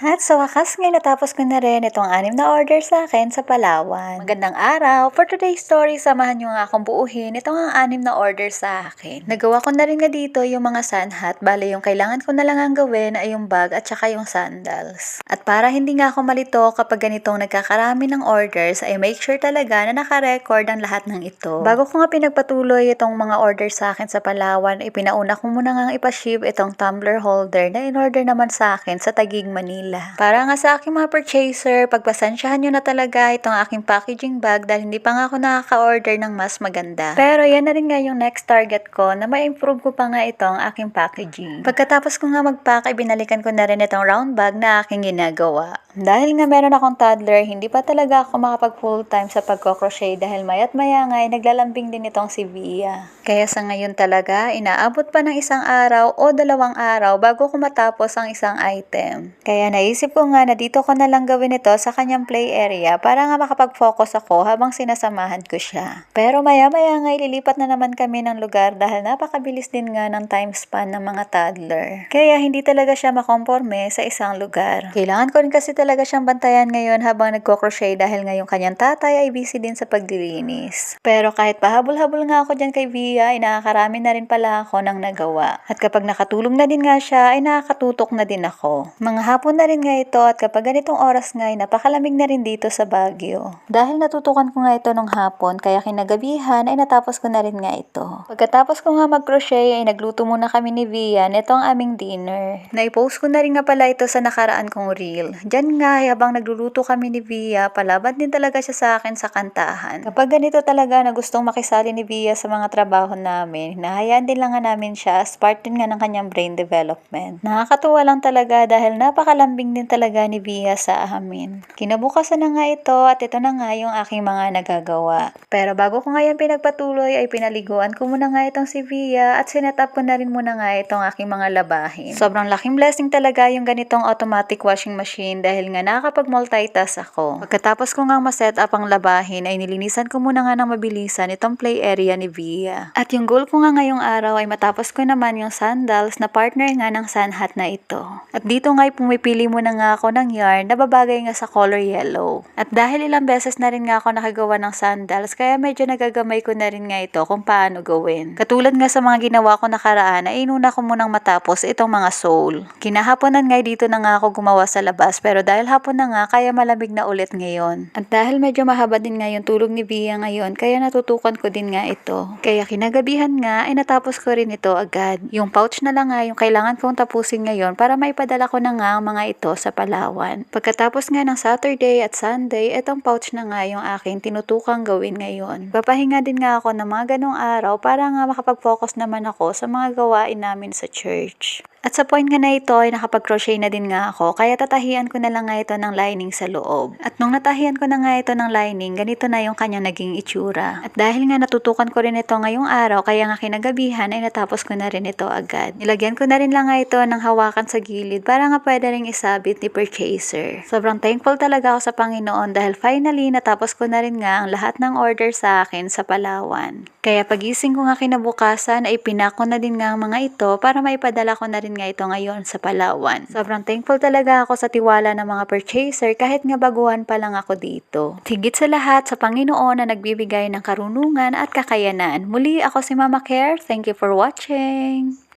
At sa wakas ngayon natapos ko na rin itong anim na order sa akin sa Palawan. Magandang araw! For today's story, samahan nyo nga akong buuhin itong ang anim na order sa akin. Nagawa ko na rin nga dito yung mga sun hat. Bale, yung kailangan ko na lang ang gawin ay yung bag at saka yung sandals. At para hindi nga ako malito kapag ganitong nagkakarami ng orders, ay make sure talaga na nakarecord ang lahat ng ito. Bago ko nga pinagpatuloy itong mga orders sa akin sa Palawan, ipinauna ko muna nga ipaship itong tumbler holder na in-order naman sa akin sa Tagig, Manila. Para nga sa aking mga purchaser, pagpasensyahan nyo na talaga itong aking packaging bag dahil hindi pa nga ako nakaka-order ng mas maganda. Pero yan na rin nga yung next target ko na ma-improve ko pa nga itong aking packaging. Pagkatapos ko nga mag-pack, ay binalikan ko na rin itong round bag na aking ginagawa. Dahil nga meron akong toddler, hindi pa talaga ako makapag full time sa pagko-crochet dahil mayat maya nga ay naglalambing din itong si Via. Kaya sa ngayon talaga, inaabot pa ng isang araw o dalawang araw bago ko matapos ang isang item. Kaya naisip ko nga na dito ko na lang gawin ito sa kanyang play area para nga makapag-focus ako habang sinasamahan ko siya. Pero maya maya nga ililipat na naman kami ng lugar dahil napakabilis din nga ng time span ng mga toddler. Kaya hindi talaga siya makomporme sa isang lugar. Kailangan ko rin kasi talaga siyang bantayan ngayon habang nagko-crochet dahil ngayong kanyang tatay ay busy din sa paglilinis. Pero kahit pahabol-habol nga ako dyan kay Via, ay nakakarami na rin pala ako ng nagawa. At kapag nakatulong na din nga siya, ay nakakatutok na din ako. Mga hapon na rin nga ito at kapag ganitong oras nga ay napakalamig na rin dito sa Baguio. Dahil natutukan ko nga ito nung hapon, kaya kinagabihan ay natapos ko na rin nga ito. Pagkatapos ko nga mag-crochet ay nagluto muna kami ni Via nito ang aming dinner. Naipost ko na rin nga pala ito sa nakaraan kong reel. Diyan nga habang nagluluto kami ni Via, palaban din talaga siya sa akin sa kantahan. Kapag ganito talaga na gustong makisali ni Via sa mga trabaho namin, nahayaan din lang nga namin siya as part din nga ng kanyang brain development. Nakakatuwa lang talaga dahil napakalambing din talaga ni Via sa amin. Kinabukasan na nga ito at ito na nga yung aking mga nagagawa. Pero bago ko nga yan pinagpatuloy ay pinaliguan ko muna nga itong si Via at sinet up ko na rin muna nga itong aking mga labahin. Sobrang laking blessing talaga yung ganitong automatic washing machine dahil nga nakakapag-multitask ako. Pagkatapos ko nga ma-set up ang labahin ay nilinisan ko muna nga ng mabilisan itong play area ni Via. At yung goal ko nga ngayong araw ay matapos ko naman yung sandals na partner nga ng sun hat na ito. At dito nga ay pumipili muna nga ako ng yarn na babagay nga sa color yellow. At dahil ilang beses na rin nga ako nakagawa ng sandals kaya medyo nagagamay ko na rin nga ito kung paano gawin. Katulad nga sa mga ginawa ko nakaraan ay inuna ko munang matapos itong mga sole. Kinahaponan nga dito na nga ako gumawa sa labas pero dahil hapon na nga kaya malamig na ulit ngayon. At dahil medyo mahaba din nga yung tulog ni Bia ngayon kaya natutukan ko din nga ito. Kaya kinagabihan nga ay natapos ko rin ito agad. Yung pouch na lang nga yung kailangan kong tapusin ngayon para maipadala ko na nga ang mga ito sa Palawan. Pagkatapos nga ng Saturday at Sunday, itong pouch na nga yung aking tinutukang gawin ngayon. Papahinga din nga ako ng mga ganong araw para nga makapag-focus naman ako sa mga gawain namin sa church. At sa point nga na ito ay nakapag-crochet na din nga ako kaya tatahian ko na lang nga ito ng lining sa loob. At nung natahian ko na nga ito ng lining, ganito na yung kanyang naging itsura. At dahil nga natutukan ko rin ito ngayong araw kaya nga kinagabihan ay natapos ko na rin ito agad. Nilagyan ko na rin lang nga ito ng hawakan sa gilid para nga pwede rin isabit ni purchaser. Sobrang thankful talaga ako sa Panginoon dahil finally natapos ko na rin nga ang lahat ng order sa akin sa Palawan. Kaya pagising ko nga kinabukasan ay pinako na din nga ang mga ito para maipadala ko na rin nga ito ngayon sa Palawan. Sobrang thankful talaga ako sa tiwala ng mga purchaser kahit nga baguhan pa lang ako dito. Higit sa lahat sa Panginoon na nagbibigay ng karunungan at kakayanan. Muli ako si Mama Care. Thank you for watching.